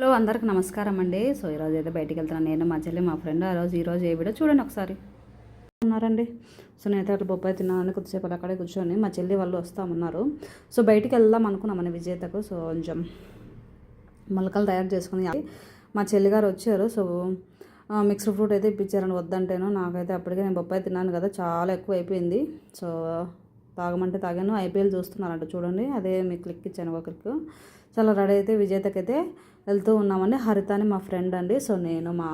Hello అందరికి నమస్కారం అండి. సో ఈరోజు అయితే బయటికి వెళ్తున్నాను. నేను మా చెల్లి మా ఫ్రెండ్. ఆ రోజు ఈరోజు ఏ వీడియో చూడండి ఒకసారి. ఉన్నారండి. సో నేనైతే అట్లా బొప్పాయి తిన్నాను కొద్దిసేపు అక్కడే కూర్చొని మా చెల్లి వాళ్ళు వస్తామన్నారు. సో బయటికి వెళ్దాం అనుకున్నామని విజేతకు. సో కొంచెం మొలకలు తయారు చేసుకుని మా చెల్లి గారు వచ్చారు. సో మిక్స్డ్ ఫ్రూట్ అయితే ఇప్పించారని వద్దంటేను. నాకైతే అప్పటికే నేను బొప్పాయి తిన్నాను కదా చాలా ఎక్కువ అయిపోయింది. సో తాగమంటే తాగాను. ఐపీఎల్ చూస్తున్నారంట చూడండి. అదే మీకు క్లిక్ ఇచ్చాను ఒకరికి. క్లిక్ చాలా రెడీ అయితే విజేతకైతే వెళ్తూ ఉన్నామండి. హరిత అని మా ఫ్రెండ్ అండి. సో నేను మా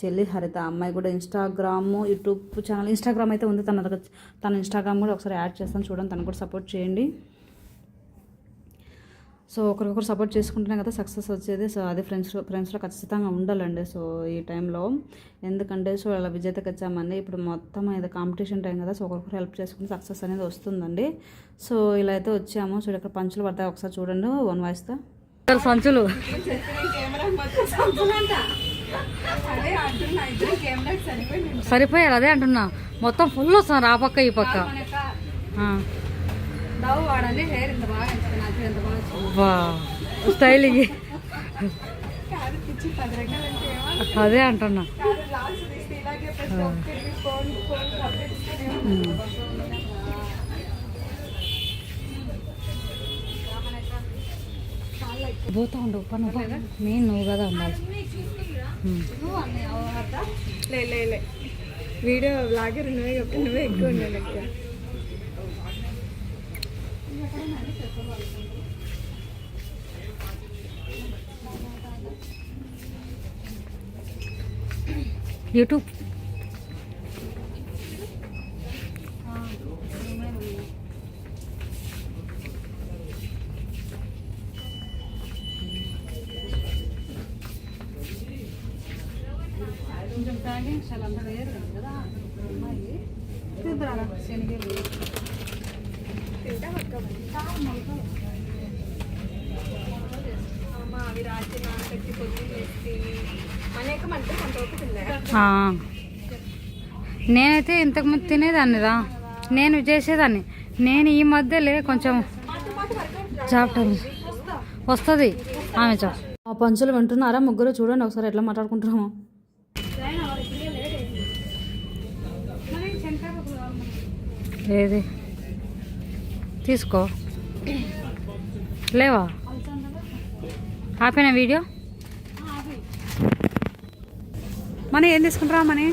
చెల్లి హరిత అమ్మాయి కూడా ఇన్స్టాగ్రామ్ యూట్యూబ్ ఛానల్ ఇన్స్టాగ్రామ్ అయితే ఉంది. తన దగ్గర తన ఇన్స్టాగ్రామ్ కూడా ఒకసారి యాడ్ చేస్తాను. చూడండి తను కూడా సపోర్ట్ చేయండి. సో ఒకరికొకరు సపోర్ట్ చేసుకుంటేనే కదా సక్సెస్ వచ్చేది. సో అది ఫ్రెండ్స్ ఫ్రెండ్స్లో ఖచ్చితంగా ఉండాలండి. సో ఈ టైంలో ఎందుకంటే సో అలా విజేతకి వచ్చామండి ఇప్పుడు మొత్తం ఇది కాంపిటీషన్ టైం కదా సో ఒకరికొకరు హెల్ప్ చేసుకుంటే సక్సెస్ అనేది వస్తుందండి. సో ఇలా అయితే వచ్చాము. సో ఇక్కడ పంచులు పడతాయి. ఒకసారి చూడండి. వన్ వాయిస్తో సంచులు సరిపోయారు అదే అంటున్నా. మొత్తం ఫుల్ వస్తున్నారు ఆ పక్క ఈ పక్క. డవ్ వాడండి హెయిర్ ఇంత బాగా ఎంచుకున్నా ఎంత బాగా వచ్చింది. వా స్టైలింగ్. అదే అంటున్నా. పోతా ఉండు పన్ను మెయిన్ నువ్వు కదా ఉండాలి. వీడియో బ్లాగర్ నువ్వే నువ్వే ఎక్కువ ఉండే లెక్క. యూట్యూబ్. కొంచెం ప్యాకింగ్ చాలా అంతా వేరు కదా అమ్మాయి. తింటారా శనగలు నేనైతే ఇంతకుముందు తినేదాన్ని రా. నేను చేసేదాన్ని. నేను ఈ మధ్యలే కొంచెం టైం వస్తుంది. ఆమె చా. ఆ పంచులు వింటున్నారా? ముగ్గురు చూడండి ఒకసారి ఎట్లా మాట్లాడుకుంటున్నాము. ఏది? తీసుకో. లేవా? ఆపేనా వీడియో? మనీ ఏం తీసుకుంటారా మనీ?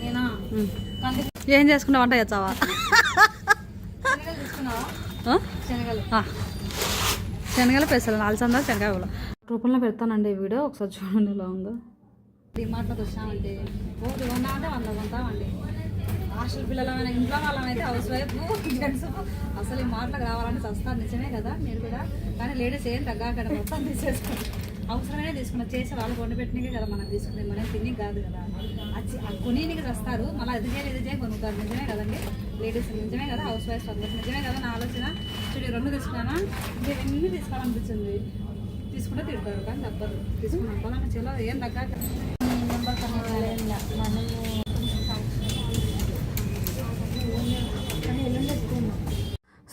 నేనా? ఏం చేసుకున్నావు వంట చేస్తావా? శనగలు పెసలు నాలుగు శనగలు రూపంలో పెడతానండి ఈ వీడియో ఒకసారి చూడండి ఎలా ఉందో. డిమార్ట్లోకి వచ్చామంటే రోజు వంద అంటే వంద కొంటామండి. హాస్టల్ పిల్లలమైన ఇంట్లో వాళ్ళమైతే హౌస్ వైఫ్ జెంట్స్ అసలు ఈ మాటలకు రావాలంటే సస్తాను నిజమే కదా? నేను కూడా. కానీ లేడీస్ ఏం తగ్గాకడ మొత్తం తీసేసుకుంటాం అవసరమైనా తీసుకున్నా చేసి వాళ్ళు కొండ పెట్టినకే కదా మనం తీసుకునే మనం తిని కాదు కదా. అది అది కొనీనికి వస్తారు మళ్ళీ అది చేయాలి ఇది చేయాలి కొనుక్కారు నిజమే కదండి? లేడీస్ నిజమే కదా? హౌస్ వైఫ్ అందరికి నిజమే కదా? నా ఆలోచన. చూడు రెండు తీసుకున్నానా? ఇవన్నీ తీసుకోవాలనిపించింది? తీసుకుంటే తిడతారు కానీ తప్పదు. తీసుకున్నాం. పొలం చలో ఏం తగ్గాక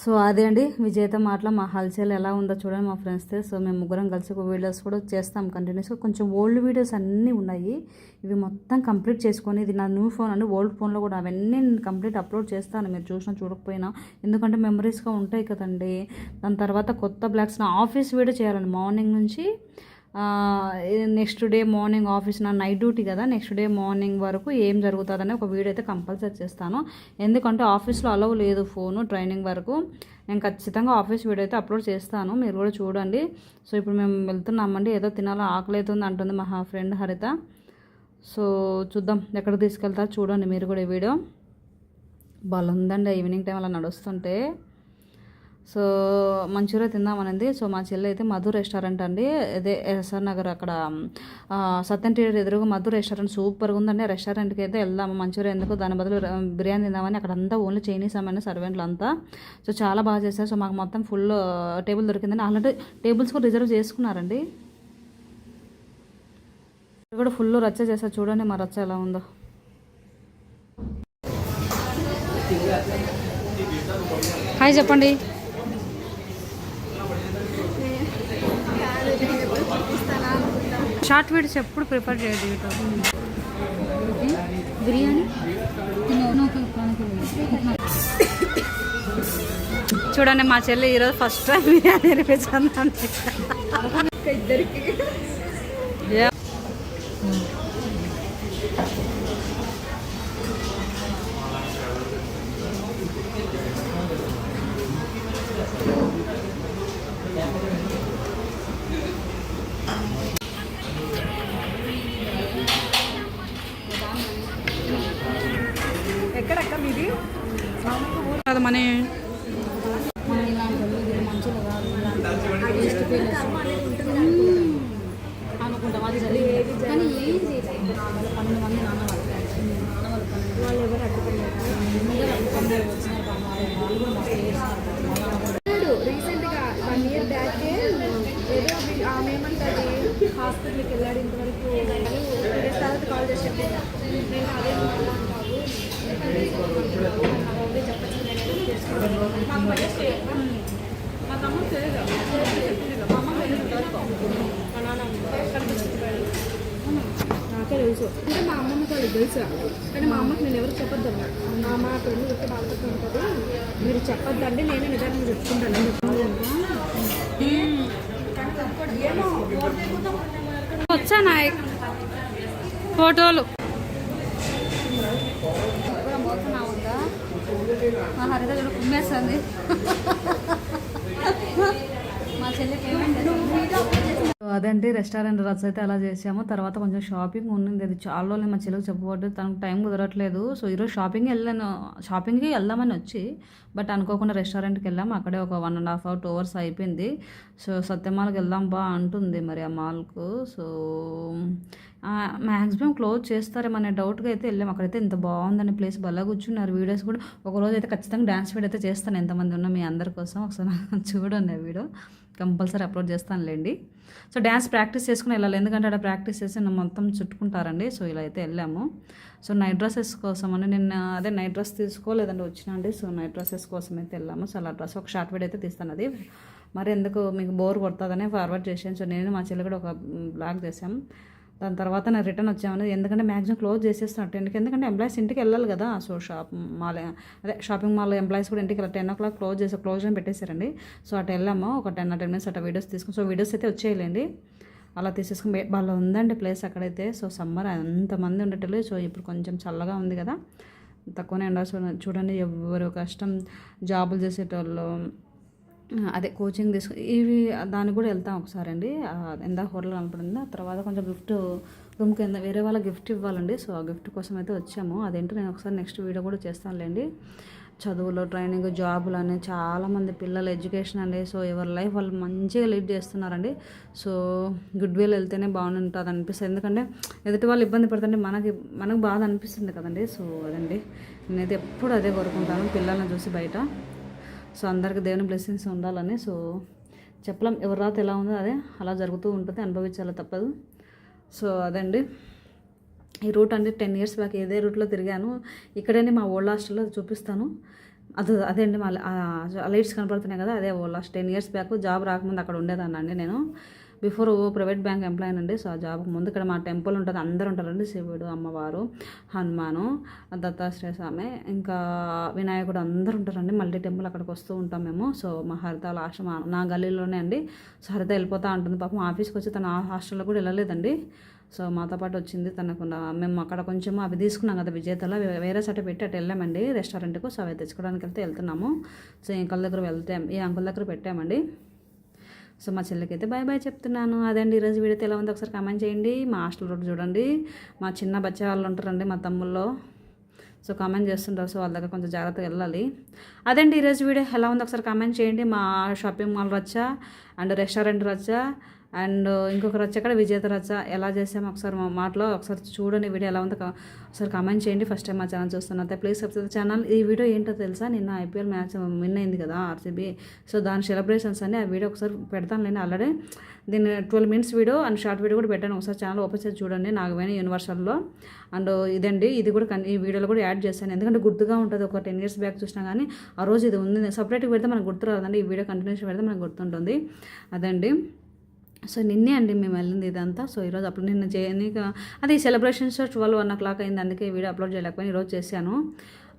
సో అదే అండి విజేత మాటలో మా హల్చల్ ఎలా ఉందో చూడండి మా ఫ్రెండ్స్తో సో మేము ముగ్గురం కలిసి ఒక వీడియోస్ కూడా చేస్తాం కంటిన్యూస్గా కొంచెం ఓల్డ్ వీడియోస్ అన్నీ ఉన్నాయి. ఇవి మొత్తం కంప్లీట్ చేసుకొని ఇది నా న్యూ ఫోన్ అండి. ఓల్డ్ ఫోన్లో కూడా అవన్నీ నేను కంప్లీట్ అప్లోడ్ చేస్తాను. మీరు చూసినా చూడకపోయినా. ఎందుకంటే మెమరీస్గా ఉంటాయి కదండి. దాని తర్వాత కొత్త బ్లాగ్స్ నా ఆఫీస్ వీడియో చేయాలండి. మార్నింగ్ నుంచి నెక్స్ట్ డే మార్నింగ్ ఆఫీస్ నా నైట్ డ్యూటీ కదా నెక్స్ట్ డే మార్నింగ్ వరకు ఏం జరుగుతుందని ఒక వీడియో అయితే కంపల్సరీ చేస్తాను. ఎందుకంటే ఆఫీస్లో అలవ్ లేదు ఫోను ట్రైనింగ్ వరకు. నేను ఖచ్చితంగా ఆఫీస్ వీడియో అయితే అప్లోడ్ చేస్తాను. మీరు కూడా చూడండి. సో ఇప్పుడు మేము వెళ్తున్నామండి. ఏదో తినాలో ఆకలి అవుతుంది అంటుంది మా ఫ్రెండ్ హరిత. సో చూద్దాం ఎక్కడికి తీసుకెళ్తారు చూడండి మీరు కూడా ఈ వీడియో బాగుందండి ఈవినింగ్ టైం అలా నడుస్తుంటే. So Manchuria తిందామనింది. సో మా చెల్లి అయితే మధు రెస్టారెంట్ అండి. అదే ఎస్ఆర్ నగర్ అక్కడ సత్యన్ సత్యం ఎదురుగా మధు రెస్టారెంట్ సూపర్గా ఉందండి. ఆ రెస్టారెంట్కి అయితే వెళ్దాము. మంచూరియా ఎందుకు? దాని బదులు బిర్యానీ తిందామని అక్కడ అంతా ఓన్లీ చైనీస్ అమ్మాయి సర్వెంట్లు అంతా. సో చాలా బాగా చేశారు. సో మాకు మొత్తం ఫుల్ టేబుల్ దొరికిందండి. ఆల్రెడీ టేబుల్స్ కూడా రిజర్వ్ చేసుకున్నారండి. కూడా ఫుల్ రచ్చ చేశారు. చూడండి మా రచ్చ ఎలా ఉందో. హాయ్ చెప్పండి. షార్ట్ వీడియోస్ ఎప్పుడు ప్రిఫర్ చేయదు యూట్యూబ్. బిర్యానీ? చూడండి మా చెల్లి ఈరోజు ఫస్ట్ టైం బిర్యానీ తినిపించిందండి ఇద్దరికి. అది మన మన ఇలాంటి వాళ్ళు ఇది మంచిగా కాదు ఇలాంటి టేస్ట్ ఫీల్ అనుకుంటాం అది జరిగింది కానీ ఏం చేయలేదు వాళ్ళ పన్నెండు మంది నాన్న వాళ్ళు నాన్న వాళ్ళు పన్నెండు వాళ్ళు ఎవరు అడ్డుకోలేదు ముందర అడ్డుకున్నారు వచ్చినారు పాపం వాళ్ళు వాళ్ళు కూడా మస్తు చేస్తున్నారు రీసెంట్గా వన్ ఇయర్ బ్యాక్ ఏదో వీ- ఆమె ఏమంటది హాస్పిటల్కి వెళ్ళాడు ఇంతవరకు టూ డేస్ తర్వాత కాల్ చేసి చెప్పింది నేను అదే అలా అంటావు అదే చెప్పచ్చు నేను తెలుసుకున్నాను మాకు సజెస్ట్ చేయమ్మా. మా తమ్ముడు తెలియదు మా అమ్మ వెళ్ళింది ఇంతవరకు మా నాన్న కనిపించలేదు నాకే తెలుసు అంటే మా అమ్మమ్మకి వాళ్ళకి తెలుసు కానీ మా అమ్మకి నేను ఎవరికి చెప్పొద్దు మా అమ్మ పెళ్ళి గుర్తు బాధపడుతూ ఉంటుంది. మీరు చెప్పొద్దండి నేనే నిదానంగా చెప్పుకుంటాను. వచ్చా నాయక్? ఫోటోలు. హరిత కూడా కుమ్మేస్తుంది మా చెల్లికి ఏమంటే అదండి రెస్టారెంట్ రద్దు అయితే అలా చేసాము. తర్వాత కొంచెం షాపింగ్ ఉండింది. అది చాలా రోజులు మా చెల్లికి చెప్పబడ్డు తనకు టైం కుదరట్లేదు. సో ఈరోజు షాపింగ్ వెళ్ళాను. షాపింగ్కి వెళ్దామని వచ్చి బట్ అనుకోకుండా రెస్టారెంట్కి వెళ్ళాము. అక్కడే ఒక one and half hour two hours అయిపోయింది. సో సత్యమాలకి వెళ్దాం బా అంటుంది మరి ఆ మాల్కు. సో మ్యాక్సిమం క్లోజ్ చేస్తారేమనే డౌట్గా అయితే వెళ్ళాము. అక్కడైతే ఇంత బాగుందని ప్లేస్ బలా కూర్చున్నారు. వీడియోస్ కూడా ఒకరోజు అయితే ఖచ్చితంగా డ్యాన్స్ వీడియో అయితే చేస్తాను. ఎంతమంది ఉన్నా మీ అందరి కోసం. ఒకసారి చూడండి ఆ వీడియో. కంపల్సరీ అప్లోడ్ చేస్తానులేండి. సో డ్యాన్స్ ప్రాక్టీస్ చేసుకుని వెళ్ళాలి. ఎందుకంటే అక్కడ ప్రాక్టీస్ చేసి నన్ను మొత్తం చుట్టుకుంటారండి. సో ఇలా అయితే వెళ్ళాము. సో నైట్ డ్రెస్సెస్ కోసం అని నేను అదే నైట్ డ్రెస్ తీసుకోలేదండి వచ్చినండి సో నైట్ డ్రెస్సెస్ కోసం అయితే వెళ్ళాము. సో అలా డ్రెస్ ఒక షార్ట్ వీడియో అయితే తీస్తాను అది. మరి ఎందుకు మీకు బోర్ కొడుతుందనే ఫార్వర్డ్ చేశాను. సో నేను మా చెల్లి కూడా ఒక బ్లాగ్ చేశాం. దాని తర్వాత నేను రిటర్న్ వచ్చామని ఎందుకంటే మ్యాక్సిమం క్లోజ్ చేసేస్తాను టెన్కి ఎందుకంటే ఎంప్లాయీస్ ఇంటికి వెళ్ళాలి కదా. సో షాప్ మాల్ అదే షాపింగ్ మాల్ ఎంప్లాయీస్ కూడా ఇంటికి టెన్ ఓ క్లాక్ క్లోజ్ చేసి క్లోజ్ అని పెట్టేశారండి. సో అటు వెళ్ళాము. ఒక టెన్ టెన్ మినిట్స్ అట్లా వీడియోస్ తీసుకుని. సో వీడియోస్ అయితే వచ్చేయలేండి. అలా తీసేసుకుని బే- వాళ్ళ ఉందండి ప్లేస్ అక్కడైతే. సో సమ్మర్ అంతమంది ఉండేటట్లు సో ఇప్పుడు కొంచెం చల్లగా ఉంది కదా. తక్కువనే ఉండాలి చూడండి ఎవరు కష్టం. జాబులు చేసేటోళ్ళు. అదే కోచింగ్ తీసుకు ఇవి దానికి కూడా వెళ్తాం ఒకసారి అండి ఎంత హోటల్ కనపడింది. ఆ తర్వాత కొంచెం గిఫ్ట్ రూమ్ కింద వేరే వాళ్ళ గిఫ్ట్ ఇవ్వాలండి. సో ఆ గిఫ్ట్ కోసం అయితే వచ్చాము. అదేంటో నేను ఒకసారి నెక్స్ట్ వీడియో కూడా చేస్తానులేండి. చదువులో ట్రైనింగ్ జాబులు అని చాలామంది పిల్లల ఎడ్యుకేషన్ అండి. సో ఎవరి లైఫ్ వాళ్ళు మంచిగా లీడ్ చేస్తున్నారండి. సో గుడ్ వేలు వెళ్తేనే బాగుంటుంది అనిపిస్తుంది. ఎందుకంటే ఎదుటి వాళ్ళు ఇబ్బంది పడుతుంటే మనకి మనకు బాధ అనిపిస్తుంది కదండి. సో అదండి. నేనైతే ఎప్పుడు అదే కోరుకుంటాను. పిల్లల్ని చూసి బయట. సో అందరికీ దేవుని బ్లెస్సింగ్స్ ఉండాలని సో చెప్పలేం ఎవరి రాత ఎలా ఉందో అదే అలా జరుగుతూ ఉంటుంది అనుభవించాలి తప్పదు సో అదండి ఈ రూట్ అంటే టెన్ ఇయర్స్ బ్యాక్ ఏదే రూట్లో తిరిగాను ఇక్కడనే మా ఓల్డ్ హాస్టల్లో చూపిస్తాను అది అదే అండి మా లైట్స్ కనపడుతున్నాయి కదా అదే old hostel ten years back job రాకముందు అక్కడ ఉండేదాన్ని అండి నేను బిఫోర్ ప్రైవేట్ బ్యాంక్ ఎంప్లాయీ అండి. సో ఆ జాబ్ ముందు ఇక్కడ మా టెంపుల్ ఉంటుంది. అందరూ ఉంటారండి. శివుడు అమ్మవారు హనుమాను దత్తాశ్రయ స్వామి ఇంకా వినాయకుడు అందరూ ఉంటారండి. మల్టీ టెంపుల్ అక్కడికి వస్తూ ఉంటాం మేము. సో మా హరిత లాస్ట్ మా నా గల్లీలోనే అండి. సో హరిత వెళ్ళిపోతూ ఉంటుంది. పాపం ఆఫీస్కి వచ్చి తన హాస్టల్లో కూడా వెళ్ళలేదండి. సో మాతో పాటు వచ్చింది తనకు మేము అక్కడ కొంచెం అవి తీసుకున్నాం కదా విజేతలో. వేరే సట పెట్టి అటు వెళ్ళామండి. రెస్టారెంట్కు. సో అవి తెచ్చుకోవడానికి వెళ్తే వెళ్తున్నాము. సో ఈ అంకుల్ దగ్గర వెళ్తే ఈ అంకుల్ దగ్గర పెట్టామండి. సో మా చెల్లికి అయితే బాయ్ బాయ్ చెప్తున్నాను. అదండి. ఈరోజు వీడియో ఎలా ఉందో ఒకసారి కామెంట్ చేయండి. మా హాస్టల్ రోడ్ చూడండి. మా చిన్న బచ్చ వాళ్ళు ఉంటారండి మా తమ్ముళ్ళు సో కామెంట్ చేస్తుంటారు. సో వాళ్ళ దగ్గర కొంచెం జాగ్రత్తగా వెళ్ళాలి. అదండి. ఈరోజు వీడియో ఎలా ఉందో ఒకసారి కామెంట్ చేయండి. మా షాపింగ్ మాల్ రచ్చా అండ్ రెస్టారెంట్ రచ్చా. అండ్ ఇంకొక రచ్చ అక్కడ విజేత రచ్చ ఎలా చేసాము ఒకసారి మా మాటలో ఒకసారి చూడండి వీడియో ఎలా ఉందో ఒకసారి కమెంట్ చేయండి. ఫస్ట్ టైం మా ఛానల్ చూస్తున్నట్టే ప్లీజ్ సబ్స్క్రైబ్ ఛానల్ ఈ వీడియో ఏంటో తెలుసా? నిన్న ఐపీఎల్ మ్యాచ్ విన్ అయింది కదా ఆర్సీబీ సో దాని సెలబ్రేషన్స్ అన్ని ఆ వీడియో ఒకసారి పెడతాను నేను ఆల్రెడీ దీన్ని twelve minutes video and short video కూడా పెట్టాను. ఒకసారి ఛానల్ ఓపెన్ చేసి చూడండి నాగవేణి యూనివర్సల్లో అండ్ ఇదండి ఇది కూడా కన్- ఈ వీడియోలో కూడా యాడ్ చేశాను. ఎందుకంటే గుర్తుగా ఉంటుంది ఒక టెన్ ఇయర్స్ బ్యాక్ చూసినా కానీ ఆ రోజు ఇది ఉంది. సపరేట్గా పెడితే మనకు గుర్తు రాదండి. ఈ వీడియో కంటిన్యూస్ పెడితే మనకు గుర్తుంటుంది. అదండి. సో నిన్నే అండి మేము వెళ్ళింది ఇదంతా. సో ఈరోజు అప్పుడు నిన్న చేయనీక అది celebrations twelve one o'clock అయింది. అందుకే వీడియో అప్లోడ్ చేయలేకపోయినా ఈరోజు చేశాను.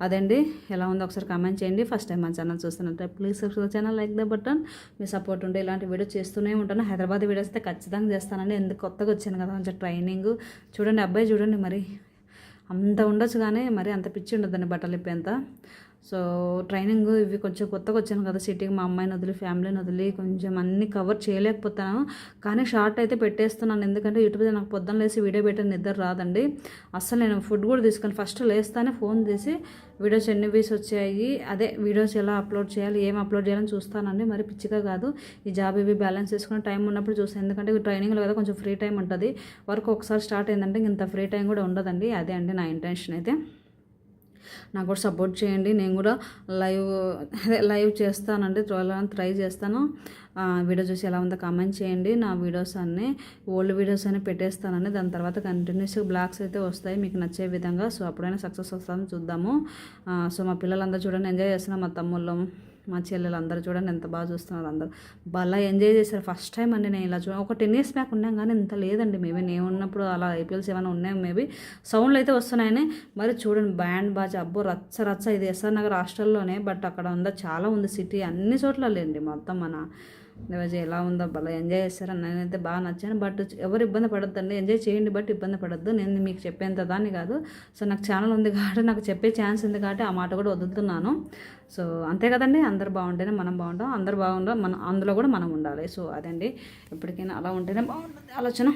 అదండి ఎలా ఉందో ఒకసారి కామెంట్ చేయండి. ఫస్ట్ టైం మా channel చూస్తున్నట్టే please subscribe channel like the button me support ఉంటే ఇలాంటి వీడియో చేస్తూనే ఉంటాను. హైదరాబాద్ వీడియోస్ అయితే ఖచ్చితంగా చేస్తానండి. ఎందుకు కొత్తగా వచ్చాను కదా కొంచెం ట్రైనింగ్ చూడండి అబ్బాయి చూడండి మరి. అంత ఉండొచ్చు కానీ మరి అంత పిచ్చి ఉండదండి బట్టలు ఇప్పేంత సో ట్రైనింగ్ ఇవి కొంచెం కొత్తగా వచ్చాను కదా సిటీకి మా అమ్మాయిని వదిలి ఫ్యామిలీని వదిలి కొంచెం అన్ని కవర్ చేయలేకపోతాను కానీ షార్ట్ అయితే పెట్టేస్తున్నాను. ఎందుకంటే యూట్యూబ్ నాకు పొద్దున్న లేసి వీడియో పెట్టే నిద్ర రాదండి. అసలు నేను ఫుడ్ కూడా తీసుకొని ఫస్ట్ లేస్తానే ఫోన్ చేసి వీడియోస్ ఎన్ని వీస్ వచ్చాయి అదే వీడియోస్ ఎలా అప్లోడ్ చేయాలి ఏం అప్లోడ్ చేయాలని చూస్తానండి. మరి పిచ్చిగా కాదు. ఈ జాబ్ ఇవి బ్యాలెన్స్ చేసుకుని టైం ఉన్నప్పుడు చూస్తాను ఎందుకంటే ట్రైనింగ్లో కదా కొంచెం ఫ్రీ టైం ఉంటుంది. వర్క్ ఒకసారి స్టార్ట్ అయిందంటే ఇంత ఫ్రీ టైం కూడా ఉండదండి. అదే అండి నా ఇంటెన్షన్ అయితే. నాకు కూడా సపోర్ట్ చేయండి. నేను కూడా లైవ్ అదే లైవ్ చేస్తానండి. చూడాలని ట్రై చేస్తాను. వీడియో చూసి ఎలా ఉందో కామెంట్ చేయండి. నా వీడియోస్ అన్నీ ఓల్డ్ వీడియోస్ అన్నీ పెట్టేస్తానండి. దాని తర్వాత కంటిన్యూస్ బ్లాగ్స్ అయితే వస్తాయి. మీకు నచ్చే విధంగా సో అప్పుడైనా సక్సెస్ వస్తాను చూద్దాము. సో మా పిల్లలందరూ చూడండి. ఎంజాయ్ చేస్తున్నాం మా తమ్ముళ్ళు. మా చెల్లెలు అందరూ చూడండి ఎంత బాగా చూస్తున్నారు అందరూ. బాగా ఎంజాయ్ చేశారు. ఫస్ట్ టైం అండి నేను ఇలా చూ ఒక టెన్ ఇయర్స్ బ్యాక్ ఉన్నాం కానీ ఇంత లేదండి. మేబీ నేను ఉన్నప్పుడు అలా ఐపీఎల్స్ ఏమైనా ఉన్నాయి మేబీ. సౌండ్లు అయితే వస్తున్నాయని. మరి చూడండి బ్యాండ్ బాజా అబ్బో రచ్చ రచ్చ. ఇది ఎస్ఆర్ నగర్ హాస్టల్లోనే బట్ అక్కడ ఉందా చాలా ఉంది సిటీ. అన్ని చోట్ల లేండి మొత్తం మన దేవజీ ఎలా ఉందో భలే ఎంజాయ్ చేస్తారని నేనైతే బాగా నచ్చాను. బట్ ఎవరు ఇబ్బంది పడద్దండి. ఎంజాయ్ చేయండి బట్ ఇబ్బంది పడద్దు. నేను మీకు చెప్పేంత దాన్ని కాదు. సో నాకు ఛానల్ ఉంది కాబట్టి నాకు చెప్పే ఛాన్స్ ఉంది కాబట్టి ఆ మాట కూడా వదులుతున్నాను. సో అంతే కదండి. అందరు బాగుంటేనే మనం బాగుంటాం. అందరు బాగుంటాం మనం అందులో కూడా మనం ఉండాలి. సో అదండి. ఎప్పటికైనా అలా ఉంటేనే బాగుంటుంది ఆలోచన.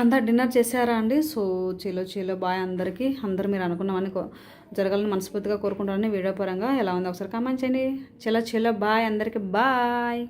అంతా డిన్నర్ చేశారా అండి? సో చీలో చీలో బాయ్ అందరికీ. అందరు మీరు అనుకున్నామని కో జరగాలని మనస్ఫూర్తిగా కోరుకుంటానని వీడియో పరంగా ఎలా ఉందో ఒకసారి కామెంట్ చేయండి. చలో చిల బాయ్ అందరికీ బాయ్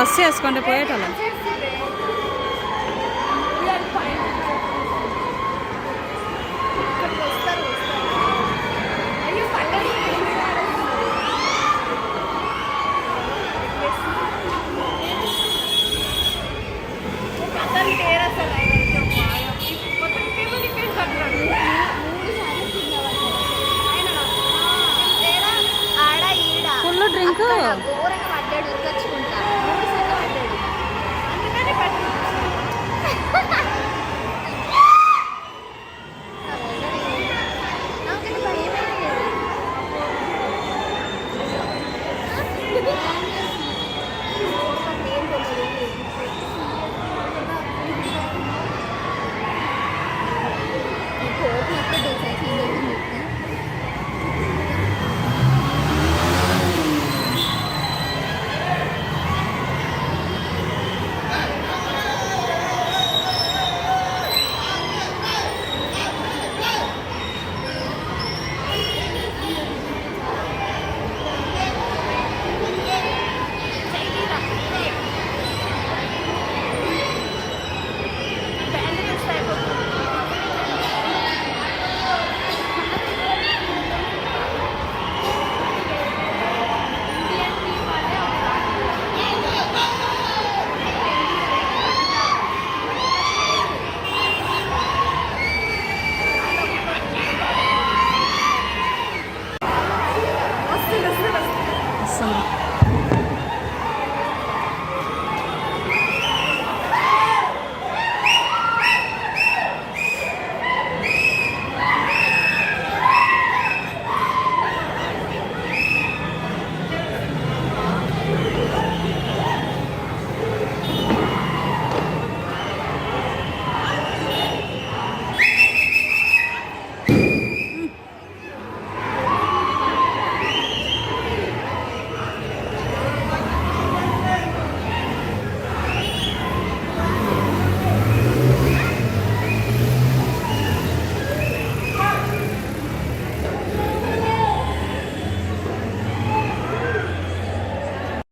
బస్ చేసుకుంటే పోయేటోళ్ళం. డ్రింక్?